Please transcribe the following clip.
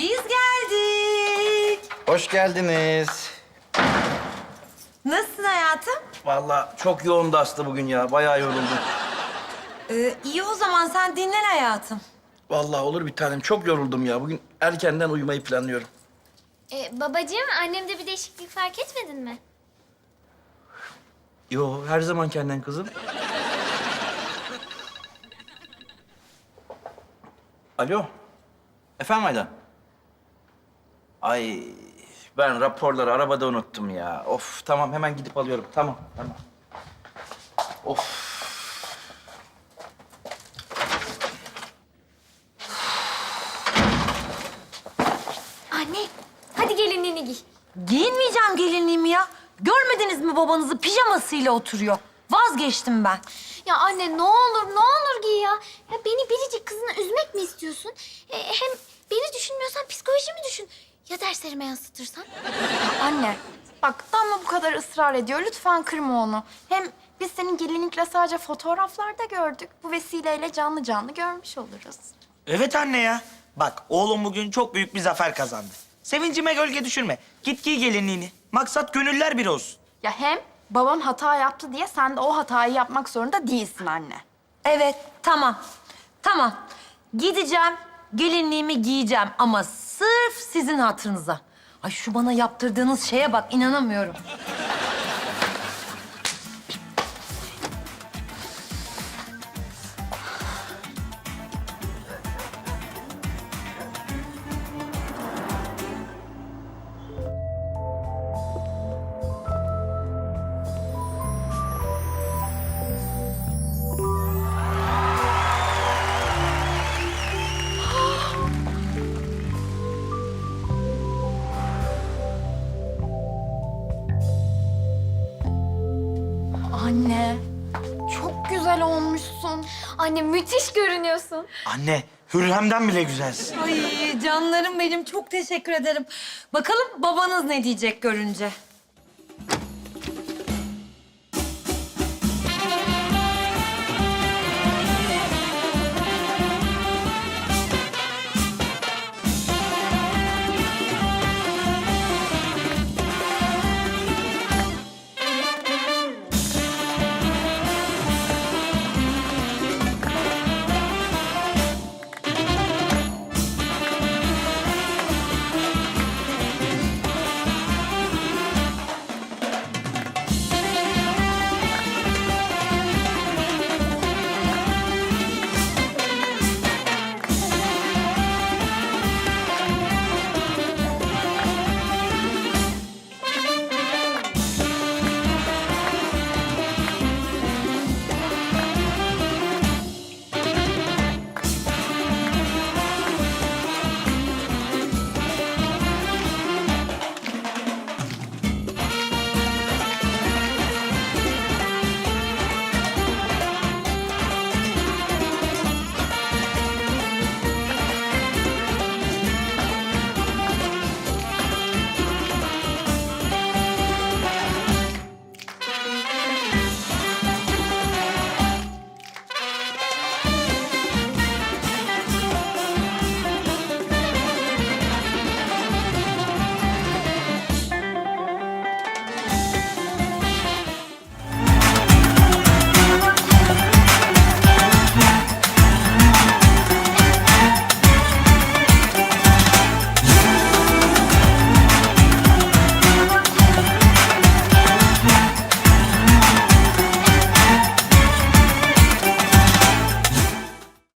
Biz geldik. Hoş geldiniz. Nasılsın hayatım? Vallahi çok yoğundu Aslı bugün ya. Bayağı yoruldum. Ee, iyi o zaman sen dinlen hayatım. Vallahi olur bir tanem. Çok yoruldum ya. Bugün erkenden uyumayı planlıyorum. Ee, babacığım annemde bir değişiklik fark etmedin mi? Yo, her zaman kendin kızım. Alo. Efendim Aydan? Ay, ben raporları arabada unuttum ya. Of, tamam hemen gidip alıyorum. Tamam, tamam. Of. Anne hadi gelinliğini giy. Giyinmeyeceğim gelinliğimi ya. Görmediniz mi babanızı pijamasıyla oturuyor. Vazgeçtim ben. Ya anne ne olur ne olur giy ya. Ya beni biricik kızını Ya yansıtırsan? Anne, bak Damla bu kadar ısrar ediyor. Lütfen kırma onu. Hem biz senin gelinlikle sadece fotoğraflarda gördük. Bu vesileyle canlı canlı görmüş oluruz. Evet anne ya. Bak oğlum bugün çok büyük bir zafer kazandı. Sevincime gölge düşürme. Git giy gelinliğini. Maksat gönüller bir olsun. Ya hem babam hata yaptı diye sen de o hatayı yapmak zorunda değilsin anne. Evet, tamam. Tamam. Gideceğim, gelinliğimi giyeceğim ama sırf sizin hatırınıza. Ay şu bana yaptırdığınız şeye bak, inanamıyorum. Anne, çok güzel olmuşsun. Anne müthiş görünüyorsun. Anne Hürrem'den bile güzelsin. Ay canlarım benim, çok teşekkür ederim. Bakalım babanız ne diyecek görünce.